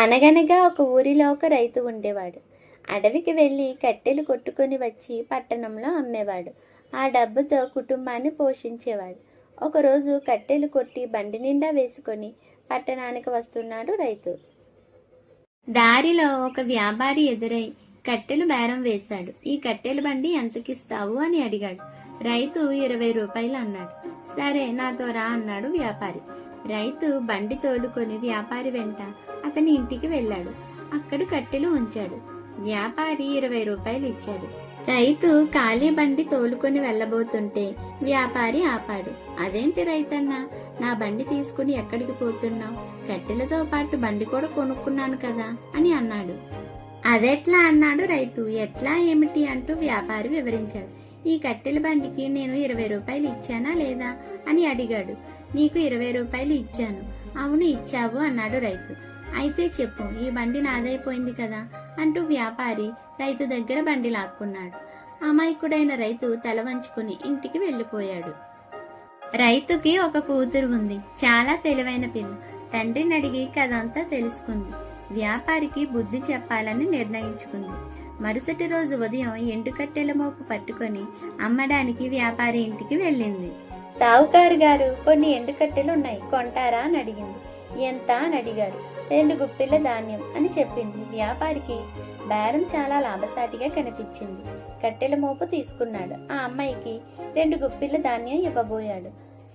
అనగనగా ఒక ఊరిలో ఒక రైతు ఉండేవాడు. అడవికి వెళ్ళి కట్టెలు కొట్టుకొని వచ్చి పట్టణంలో అమ్మేవాడు. ఆ డబ్బుతో కుటుంబాన్ని పోషించేవాడు. ఒకరోజు కట్టెలు కొట్టి బండి నిండా వేసుకొని పట్టణానికి వస్తున్నాడు రైతు. దారిలో ఒక వ్యాపారి ఎదురై కట్టెలు బేరం వేశాడు. ఈ కట్టెల బండి ఎంతకిస్తావు? అని అడిగాడు. రైతు ఇరవై రూపాయలు అన్నాడు. సరే నాతో రా అన్నాడు వ్యాపారి. రైతు బండి తోలుకొని వ్యాపారి వెంట అతని ఇంటికి వెళ్ళాడు. అక్కడ కట్టెలు ఉంచాడు. వ్యాపారి ఇరవై రూపాయలు ఇచ్చాడు. రైతు ఖాళీ బండి తోలుకొని వెళ్ళబోతుంటే వ్యాపారి ఆపాడు. అదేంటి రైతన్న నా బండి తీసుకుని ఎక్కడికి పోతున్నావు? కట్టెలతో పాటు బండి కూడా కొనుక్కున్నాను కదా అని అన్నాడు. అదెట్లా? అన్నాడు రైతు. ఎట్లా ఏమిటి? అంటూ వ్యాపారి వివరించాడు. ఈ కట్టెల బండికి నేను ఇరవై రూపాయలు ఇచ్చానా లేదా? అని అడిగాడు. నీకు ఇరవై రూపాయలు ఇచ్చాను. అవును ఇచ్చావు అన్నాడు రైతు. అయితే చెప్పు ఈ బండి నాదైపోయింది కదా అంటూ వ్యాపారి రైతు దగ్గర బండి లాక్కున్నాడు. అమాయకుడైన రైతు తల వంచుకుని ఇంటికి వెళ్ళిపోయాడు. రైతుకి ఒక కూతురు ఉంది. చాలా తెలివైన పిల్ల. తండ్రిని అడిగి కథంతా తెలుసుకుంది. వ్యాపారికి బుద్ధి చెప్పాలని నిర్ణయించుకుంది. మరుసటి రోజు ఉదయం ఎండుకట్టెల మోపు పట్టుకొని అమ్మడానికి వ్యాపారి ఇంటికి వెళ్ళింది. సావుకారు గారు కొన్ని ఎండుకట్టెలు ఉన్నాయి కొంటారా? అని అడిగింది. ఎంత? అని అడిగారు. రెండు గుప్పిళ్ళ ధాన్యం అని చెప్పింది. వ్యాపారికి బేరం చాలా లాభసాటిగా కనిపించింది. కట్టెల మోపు తీసుకున్నాడు. ఆ అమ్మాయికి రెండు గుప్పిళ్ళ ధాన్యం ఇవ్వబోయాడు.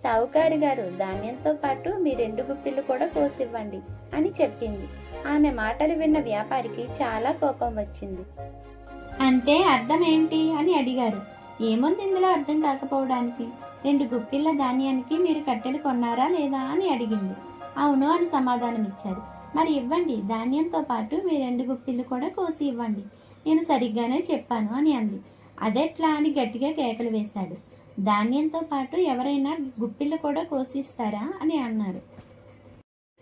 సావుకారు గారు ధాన్యంతో పాటు మీ రెండు గుప్పిళ్ళు కూడా కోసివ్వండి అని చెప్పింది. ఆమె మాటలు విన్న వ్యాపారికి చాలా కోపం వచ్చింది. అంటే అర్థం ఏంటి అని అడిగారు. ఏముంది ఇందులో అర్థం కాకపోవడానికి? రెండు గుప్పిళ్ళ ధాన్యానికి మీరు కట్టెలు కొన్నారా లేదా అని అడిగింది. అవును అని సమాధానం ఇచ్చారు మరి ఇవ్వండి ధాన్యంతో పాటు మీ రెండు గుప్పిళ్ళు కూడా కోసి ఇవ్వండి. నేను సరిగ్గానే చెప్పాను అని అంది. అదెట్లా అని గట్టిగా కేకలు వేశాడు. ధాన్యంతో పాటు ఎవరైనా గుప్పిళ్ళు కూడా కోసిస్తారా అని అన్నారు.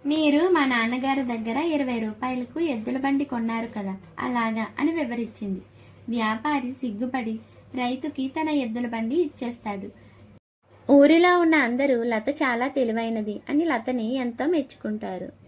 మీరు మా నాన్నగారి దగ్గర ఇరవై రూపాయలకు ఎద్దుల బండి కొన్నారు కదా అలాగా అని వివరించింది. వ్యాపారి సిగ్గుపడి రైతుకి తన ఎద్దుల బండి ఇచ్చేస్తాడు. ఊరిలో ఉన్న అందరూ లత చాలా తెలివైనది అని లతని ఎంతో మెచ్చుకుంటారు.